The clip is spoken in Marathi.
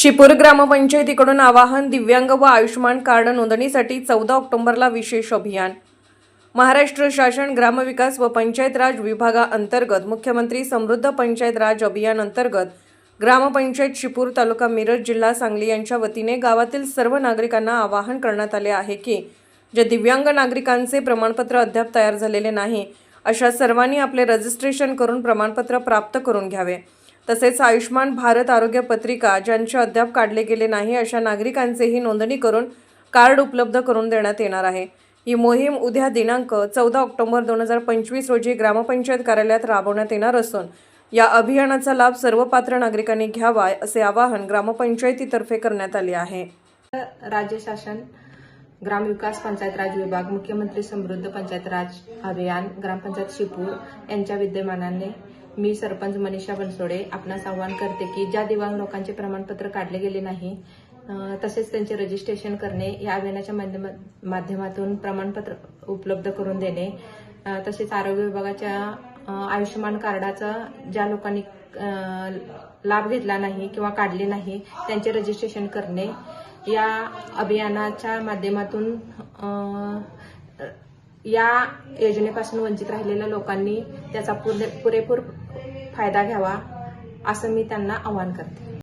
शिपूर ग्रामपंचायतीकडून आवाहन दिव्यांग व आयुष्यमान कार्ड नोंदणीसाठी चौदा ऑक्टोबरला विशेष अभियान. महाराष्ट्र शासन ग्रामविकास व पंचायत राज विभागाअंतर्गत मुख्यमंत्री समृद्ध पंचायत राज अभियान अंतर्गत ग्रामपंचायत शिपूर तालुका मिरज जिल्हा सांगली यांच्या वतीने गावातील सर्व नागरिकांना आवाहन करण्यात आले आहे की जे दिव्यांग नागरिकांचे प्रमाणपत्र अद्याप तयार झालेले नाही अशा सर्वांनी आपले रजिस्ट्रेशन करून प्रमाणपत्र प्राप्त करून घ्यावे. तसेच आयुष्मान भारत आरोग्य पत्रिका ज्यांचे अद्याप काढले गेले नाही अशा नागरिकांचेही नोंदणी करून कार्ड उपलब्ध करून देण्यात येणार आहे. ही मोहीम उद्या दिनांक चौदा ऑक्टोबर दोन हजार पंचवीस रोजी ग्रामपंचायत कार्यालयात राबवण्यात येणार असून या अभियानाचा लाभ सर्व पात्र नागरिकांनी घ्यावा असे आवाहन ग्रामपंचायतीतर्फे करण्यात आले आहे. राज्य शासन ग्रामविकास पंचायत राज विभाग मुख्यमंत्री समृद्ध पंचायत राज अभियान ग्रामपंचायत शिपूर यांच्या विद्यमानाने मी सरपंच मनीषा बनसोडे आपणास आवाहन करते की ज्या दिव्यांग लोकांचे प्रमाणपत्र काढले गेले नाही तसेच त्यांचे रजिस्ट्रेशन करणे या अभियानाच्या माध्यमातून प्रमाणपत्र उपलब्ध करून देणे तसेच आरोग्य विभागाच्या आयुष्यमान कार्डाचा ज्या लोकांनी लाभ घेतला नाही किंवा काढले नाही त्यांचे रजिस्ट्रेशन करणे या अभियानाच्या माध्यमातून या योजनेपासून वंचित राहिलेल्या लोकांनी त्याचा पुरे- पुरेपूर फायदा घ्यावा असं मी त्यांना आवाहन करते.